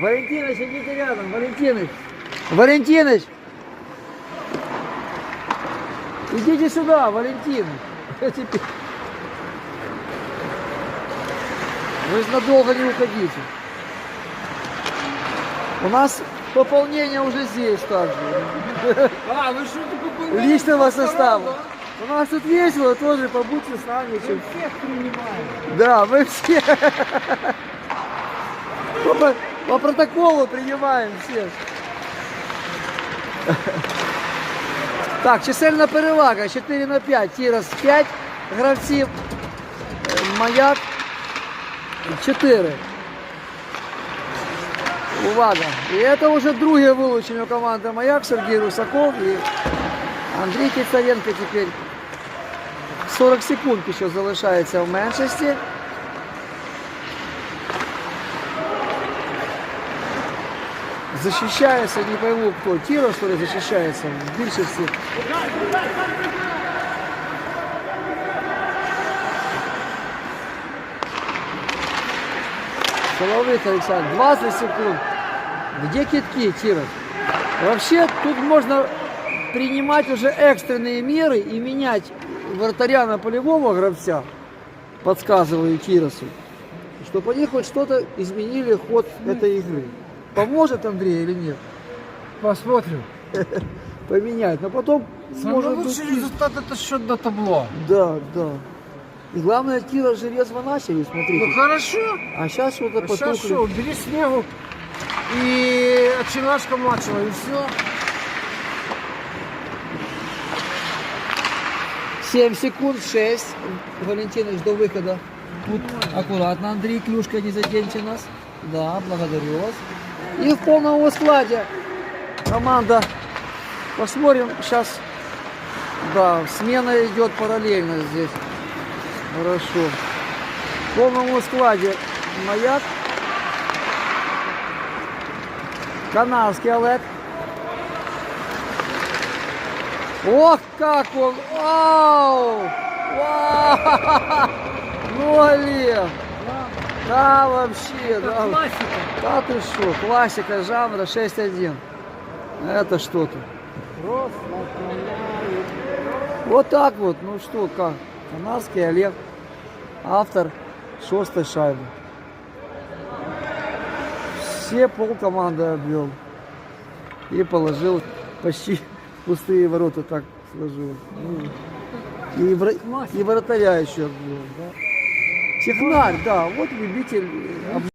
Валентиныч, идите рядом, Валентиныч. Валентиныч. Идите сюда, Валентин. Теперь. Вы надолго не уходите. У нас пополнение уже здесь также. А, вы что тут пополняете Личного состав, состава. да? У нас тут весело тоже, побудьте с нами. чем- Всех принимаем. Да, мы все по, протоколу принимаем всех. Так, чисельна перевага 4 на 5. Тірас 5 гравців. Маяк 4. Увага. І це вже друге вилучення команди Маяк. Сергій Русаков і Андрій Кицаренко тепер. 40 секунд ще залишається в меншості. Защищается, не пойму кто, Тира что ли защищается в більшості. Соловик Александр, 20 секунд. Где китки, Тиров? Вообще тут можно принимать уже экстренные меры и менять вратаря на полевого гравца, подсказываю Киросу, чтобы они хоть что-то изменили ход этой игры. Поможет Андрей или нет? Посмотрим. Поменять. Но потом Самый может лучший быть... результат это счет до табло. Да, да. И главное, Кира железо начали, Ну смотрите. хорошо. А сейчас что-то Сейчас потухли. что, бери снегу и очинашка младшего, и все. 7 секунд, 6. Валентинович до выхода. Тут аккуратно, Андрей Клюшка, не заденьте нас. Да, благодарю вас. И в полном складе команда. Посмотрим, сейчас, да, смена идет параллельно здесь. Хорошо. В полном складе Маяк. Канадский Олег. Ох, как он! Вау! Вау! Ну, Олег! Да, вообще, да. Классика. Да ты что, классика жанра 6.1. Это что-то. Вот так вот, ну что, как? Канадский Олег, автор шестой шайбы. Все пол команды обвел. И положил почти пустые ворота так сложил. Ну, И, вра- и вратаря еще обвел. Да? Технарь, да, вот любитель э,